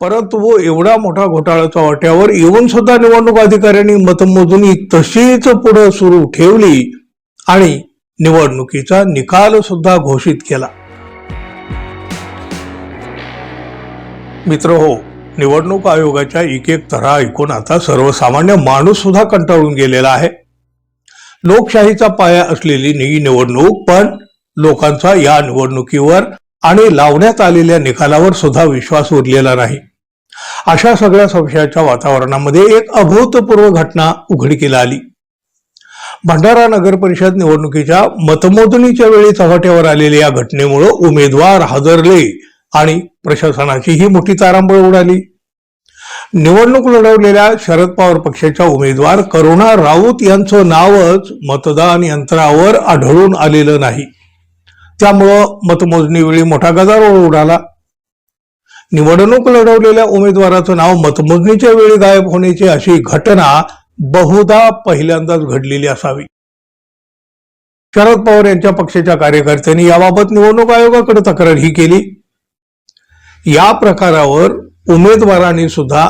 परंतु वो एवढा मोठा घोटाळ्याच्या वाट्यावर येऊन सुद्धा निवडणूक अधिकाऱ्यांनी मतमोजणी तशीच पुढे सुरू ठेवली आणि निवडणुकीचा निकाल सुद्धा घोषित केला. मित्र हो निवडणूक आयोगाच्या एक एक तऱ्हा ऐकून आता सर्वसामान्य माणूस सुद्धा कंटाळून गेलेला आहे. लोकशाहीचा पाया असलेली ही निवडणूक पण लोकांचा या निवडणुकीवर आणि लावण्यात आलेल्या निकालावर सुद्धा विश्वास उरलेला नाही. अशा सगळ्या संशयाच्या वातावरणामध्ये एक अभूतपूर्व घटना उघडकीला आली. भंडारा नगर परिषद निवडणुकीच्या मतमोजणीच्या वेळी चव्हाट्यावर आलेल्या या घटनेमुळे उमेदवार हादरले आणि प्रशासनाचीही मोठी तारांबळ उडाली. निवडणूक लढवलेल्या शरद पवार पक्षाच्या उमेदवार करुणा राऊत यांचं नावच मतदान यंत्रावर आढळून आलेलं नाही. त्यामुळं मतमोजणीवेळी मोठा गदारोळ उडाला. निवडणूक लढवलेल्या उमेदवाराचं नाव मतमोजणीच्या वेळी गायब होण्याची अशी घटना बहुधा पहिल्यांदाच घडलेली असावी. शरद पवार यांच्या पक्षाच्या कार्यकर्त्यांनी याबाबत निवडणूक आयोगाकडे तक्रारही केली. या प्रकारावर उमेदवारांनी सुद्धा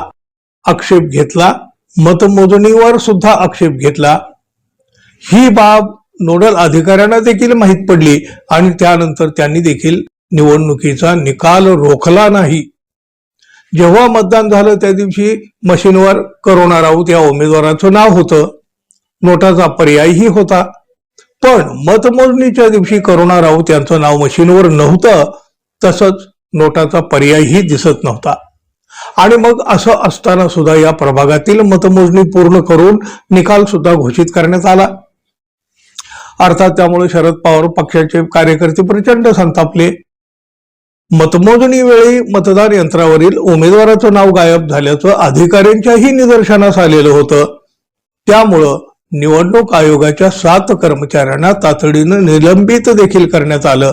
आक्षेप घेतला मतमोजणीवर सुद्धा आक्षेप घेतला. ही बाब नोडल अधिकाऱ्यांना देखील माहीत पडली आणि त्यानंतर त्यांनी देखील निवडणुकीचा निकाल रोखला नाही. जेव्हा मतदान झालं त्या दिवशी मशीनवर करोना राऊत या उमेदवाराचं नाव होतं. नोटाचा पर्यायही होता. पण मतमोजणीच्या दिवशी करुणा राऊत यांचं नाव मशीनवर नव्हतं तसंच नोटाचा पर्यायही दिसत नव्हता. आणि मग असं असताना सुद्धा या प्रभागातील मतमोजणी पूर्ण करून निकाल सुद्धा घोषित करण्यात आला. अर्थात त्यामुळे शरद पवार पक्षाचे कार्यकर्ते प्रचंड संतापले. मतमोजणी वेळी मतदान यंत्रावरील उमेदवाराचं नाव गायब झाल्याचं अधिकाऱ्यांच्याही निदर्शनास आलेलं होतं. त्यामुळं निवडणूक आयोगाच्या सात कर्मचाऱ्यांना तातडीनं निलंबित देखील करण्यात आलं.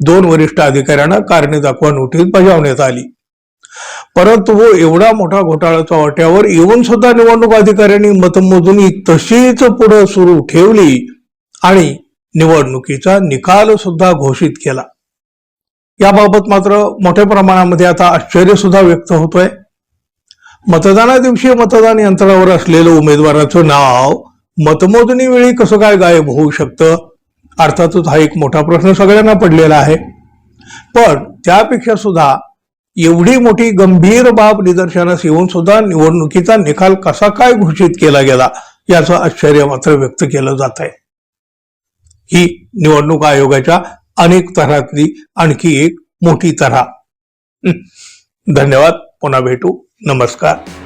दोन वरिष्ठ अधिकाऱ्यांना कारणे दाखवा नोटीस बजावण्यात आली. परंतु हो एवढा मोठा घोटाळ्याच्या वाट्यावर येऊन सुद्धा निवडणूक अधिकाऱ्यांनी मतमोजणी तशीच पुढे सुरू ठेवली आणि निवडणुकीचा निकाल सुद्धा घोषित केला. याबाबत मात्र मोठ्या प्रमाणामध्ये आता आश्चर्य सुद्धा व्यक्त होतोय. मतदाना दिवशी मतदान यंत्रावर असलेलं उमेदवाराचं नाव मतमोजणीवेळी कसं काय गायब होऊ शकतं? अर्थातच हा एक मोठा प्रश्न सगळ्यांना पडलेला आहे. पण त्यापेक्षा सुद्धा एवढी मोठी गंभीर बाब निदर्शनास येऊन सुद्धा निवडणुकीचा निकाल कसा काय घोषित केला गेला याचं आश्चर्य मात्र व्यक्त केलं जात आहे ही निवडणूक आयोगाच्या अनेक तऱ्हातली आणखी एक मोठी तऱ्हा धन्यवाद. पुन्हा भेटू. नमस्कार.